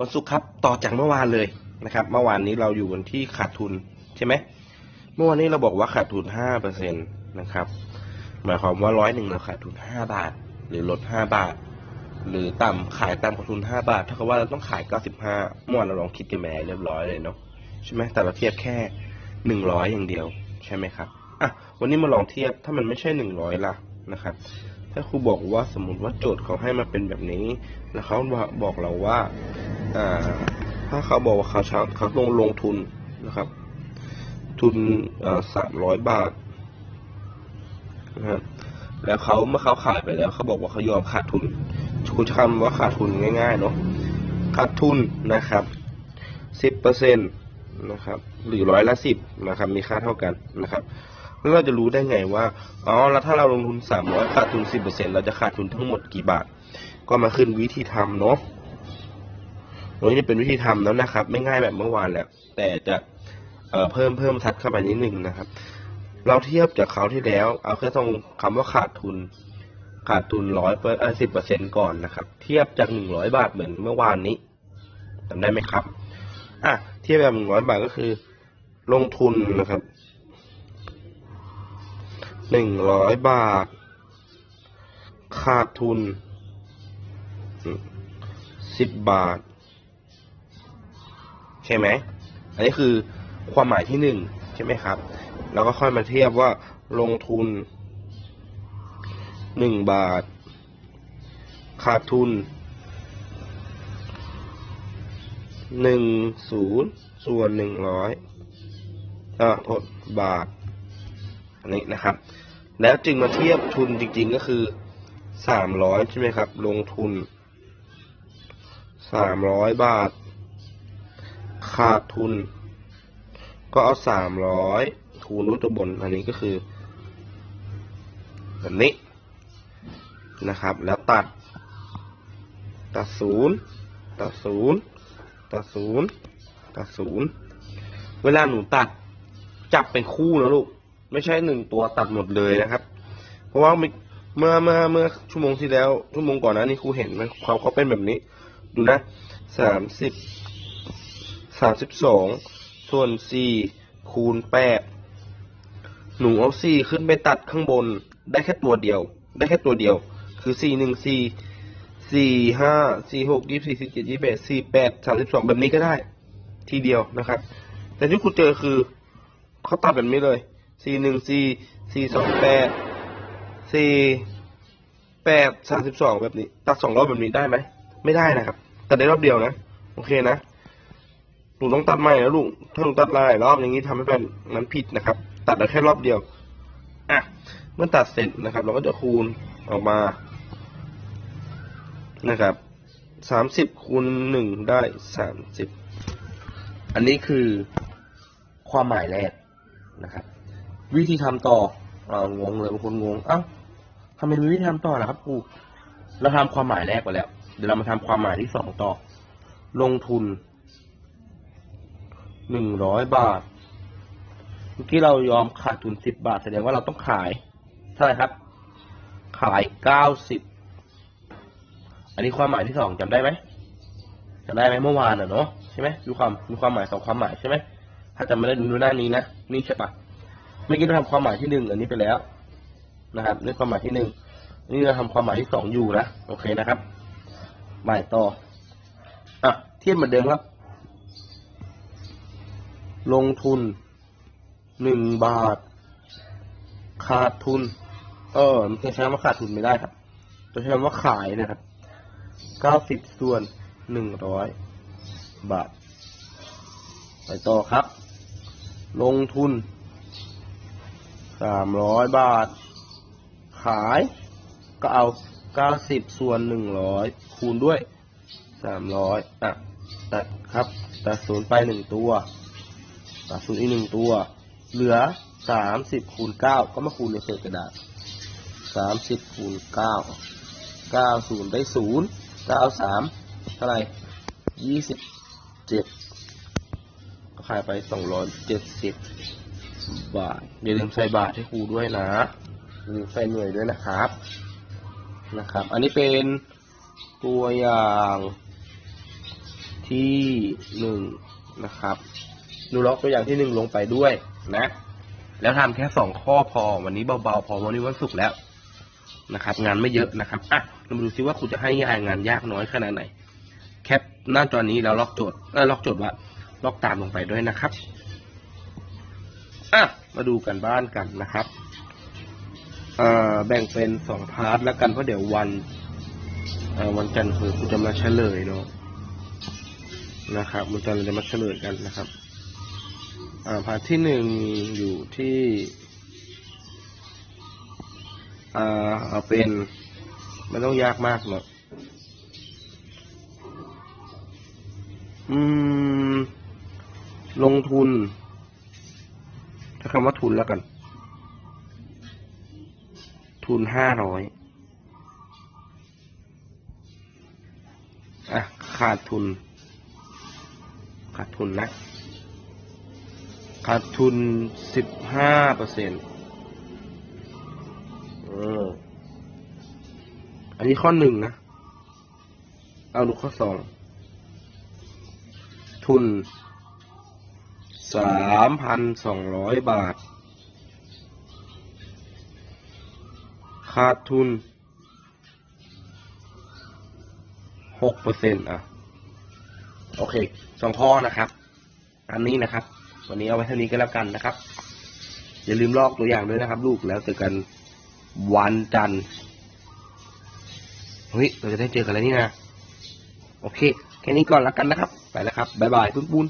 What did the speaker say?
วันศุกร์ครับต่อจากเมื่อวานเลยนะครับ เมื่อวานนี้เราอยู่กันที่ขาดทุนใช่ไหมเมื่อวานนี้เราบอกว่าขาดทุนห้าเปอร์เซ็นตนะครับหมายความว่าร้อยหนึ่งเราขาดทุนห้าบาท หรือลดห้าบาท หรือต่ำขายต่ำกว่าทุนห้าบาทเท่ากับว่าเราต้องขายเก้าสิบห้าเมื่อวานเราลองคิดกันมาเรียบร้อยเลยเนาะใช่ไหมแต่เราเทียบแค่หนึ่งร้อยอย่างเดียวใช่ไหมครับอะวันนี้มาลองเทียบถ้ามันไม่ใช่หนึ่งร้อยละนะครับถ้าครูบอกว่าสมมติว่าโจทย์เขาให้มาเป็นแบบนี้ แล้วเขาบอกเราว่า ถ้าเขาบอกว่าเขาเขาลงลงทุนนะครับ ทุนสามร้อยบาทนะครับแล้วเขาเมื่อเขาขายไปแล้วเขาบอกว่าเขายอมขาดทุนคุณจะคำว่าขาดทุนง่ายๆเนาะขาดทุนนะครับสิบเปอร์เซ็นตนะครับ หรือร้อยละสิบนะครับ มีค่าเท่ากันนะครับแล้วเราจะรู้ได้ไงว่าอ๋อแล้วถ้าเราลงทุนสามร้อยขาดทุนสิบเปอร์เซ็นเราจะขาดทุนทั้งหมดกี่บาท ก็มาขึ้นวิธีทำเนาะ ตรงนี้เป็นวิธีทำแล้วนะครับ ไม่ง่ายแบบเมื่อวานแล้วแต่จะเเพิ่มเพิ่มทัดเข้าไปนิดนึงนะครับ เราเทียบจากคราวที่แล้ว เอาแค่ตรงคำว่าขาดทุน ขาดทุนร้อยเปอร์สิบเปอร์เซ็นก่อนนะครับ เทียบจากหนึ่งร้อยบาทเหมือนเมื่อวานนี้จำได้ไหมครับอะเทียบแบบหนึ่งร้อยบาทก็คือ ลงทุนนะครับหนึ่งร้อยบาท ขาดทุนสิบบาท ใช่ไหม อันนี้คือความหมายที่หนึ่งใช่ไหมครับ แล้วก็ค่อยมาเทียบว่าลงทุนหนึ่งบาท ขาดทุนหนึ่งศูนย์ส่วนหนึ่งร้อยอ่าโทษบาท อันนี้นะครับ แล้วจึงมาเทียบทุนจริง ๆ ก็คือสามร้อยใช่ไหมครับ ลงทุนสามร้อยบาท ขาดทุน ก็เอาสามร้อยคูณรูทตัวบน อันนี้ก็คือแบบนี้นะครับ แล้วตัด ตัดศูนย์ตัดศูนย์ตัดศูนย์ตัดศูนย์เวลาหนูตัดจับเป็นคู่นะลูก ไม่ใช่หนึ่งตัวตัดหมดเลยนะครับ เพราะว่าเมื่อเมื่อเมื่อชั่วโมงที่แล้วชั่วโมงก่อนนะนี่ครูเห็นไหมเขาเขาเป็นแบบนี้ ดูนะสามสิบ สามสิบสองส่วนสี่คูณแปดหนูเอาสี่ขึ้นไปตัดข้างบน ได้แค่ตัวเดียว ได้แค่ตัวเดียว คือสี่หนึ่งสี่สี่ห้าสี่หกยี่สี่สี่เจ็ดยี่แปดสี่แปดสามสิบสองแบบนี้ก็ได้ ทีเดียวนะครับ แต่ที่ครูเจอคือเขาตัดแบบนี้เลยสี่หนึ่งสี่สี่สองแปดสี่แปดสามสิบสองแบบนี้ ตัดสองรอบแบบนี้ได้ไหม ไม่ได้นะครับ แตัดได้รอบเดียวนะ โอเคนะ หนูต้องตัดใหม่นะลูก ถ้าหนูตัดหลายรอบอย่างนี้ทำให้เป็นนั้นผิดนะครับ ตัดได้แค่รอบเดียว อะ เมื่อตัดเสร็จนะครับ เราก็จะคูณออกมา นะครับ สามสิบคูณหนึ่งได้สามสิบ อันนี้คือความหมายแรกนะครับ วิธีทำต่ออ่างงเลยบางคนงงอ้าทำไมมีวิธีทำต่อล่ะครับครูเราทำความหมายแรกไปแล้ว เดี๋ยวเรามาทำความหมายที่สองต่อ ลงทุน หนึ่งร้อยบาท เมื่อกี้เรายอมขาดทุนสิบบาท แสดงว่าเราต้องขายเท่าไหร่ครับ ขายเก้าสิบ อันนี้ความหมายที่สองจำได้ไหมจำได้ไหมเมื่อวานอะเนาะใช่ไหมมีความมีความหมายสองความหมายใช่ไหมถ้าจำไม่ได้ดูหน้านี้นะนี่ใช่ปะเมื่อกี้เราทำความหมายที่หนึ่งอันนี้ไปแล้วนะครับนี่ความหมายที่หนึ่งนี่เราทำความหมายที่สองอยู่นะโอเคนะครับหมายต่ออะเทียบเหมือนเดิมครับ ลงทุนหนึ่งบาท ขาดทุน เออจะใช้คำว่าขาดทุนไม่ได้ครับจะใช้คำว่าขายนะครับเก้าสิบส่วนหนึ่งร้อยบาท ไปต่อครับ ลงทุนสามร้อยบาท ขายก็เอาเก้าสิบส่วนหนึ่งร้อยคูณด้วยสามร้อยอะตัดครับ ตัดศูนย์ไปหนึ่งตัว ศูนย์อีกหนึ่งตัว เหลือสามสิบคูณเก้าก็มาคูณในเศษกระดาษสามสิบคูณเก้าเก้าศูนย์ได้ศูนย์เก้าสามเท่าไหร่ยี่สิบเจ็ดก็ขายไปสองร้อยเจ็ดสิบบาทอย่าลืมใส่บาทให้ครูด้วยนะอย่าลืมใส่หน่วยด้วยนะครับ นะครับ อันนี้เป็นตัวอย่างที่หนึ่งนะครับ ดูล็อกตัวอย่างที่หนึ่งลงไปด้วยนะ แล้วทำแค่สองข้อพอ วันนี้เบาๆพอวันนี้วันศุกร์แล้วนะครับ งานไม่เยอะนะครับอะเรามาดูซิว่าคุณจะให้งานยากน้อยขนาดไหน แคปหน้าจอนี้แล้วล็อกโจทย์เออล็อกโจทย์ว่าล็อกตามลงไปด้วยนะครับอะมาดูกันบ้านกันนะครับอแบ่งเป็นสองพาร์ทแล้วกันเพราะเดี๋ยววันวันจันทร์คือคุณจะมาเฉลยเนาะนะครับวันจันทร์เราจะมาเฉลยกันนะครับ พาร์ทที่หนึ่งอยู่ที่อ่าเอาเป็นไม่ต้องยากมากหรอกอืม ลงทุนใช้คำว่าทุนแล้วกัน ทุนห้าร้อยอะ ขาดทุน ขาดทุนนะ ขาดทุนสิบห้าเปอร์เซ็นต์อันนี้ข้อหนึ่งนะ เอาดูข้อสอง ทุนสามพันสองร้อยบาท ขาดทุนหกเปอร์เซ็นต์อะ โอเค สองข้อนะครับ อันนี้นะครับ วันนี้เอาไว้เท่านี้ก็แล้วกันนะครับ อย่าลืมลอกตัวอย่างด้วยนะครับ ลูกแล้วเจอกันวันจันทร์เฮ้ยเราจะได้เจอกันแล้วนี่นะโอเค แค่นี้ก่อนแล้วกันนะครับ ไปแล้วครับบ๊ายบายปุ้นปุ้น